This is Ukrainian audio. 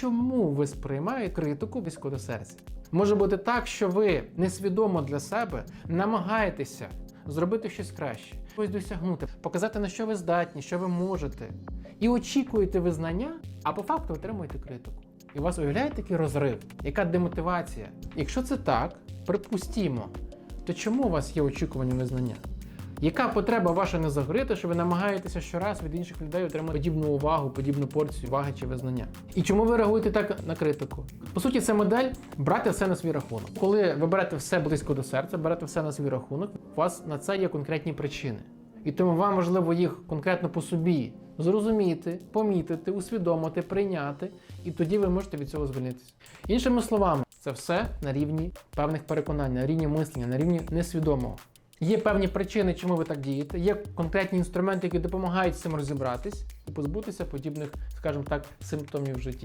чому ви сприймаєте критику близько до серця. Може бути так, що ви несвідомо для себе намагаєтеся зробити щось краще, щось досягнути, показати на що ви здатні, що ви можете, і очікуєте визнання, а по факту отримуєте критику. І у вас уявляє такий розрив, яка демотивація? Якщо це так, припустімо, то чому у вас є очікування визнання? Яка потреба ваша не загоріти, що ви намагаєтеся щораз від інших людей отримати подібну увагу, подібну порцію уваги чи визнання? І чому ви реагуєте так на критику? По суті, це модель брати все на свій рахунок. Коли ви берете все близько до серця, берете все на свій рахунок, у вас на це є конкретні причини. І тому вам важливо їх конкретно по собі зрозуміти, помітити, усвідомити, прийняти, і тоді ви можете від цього звільнитися. Іншими словами, це все на рівні певних переконань, на рівні мислення, на рівні несвідомого. Є певні причини, чому ви так дієте, є конкретні інструменти, які допомагають цим розібратись і позбутися подібних, скажімо так, симптомів в житті.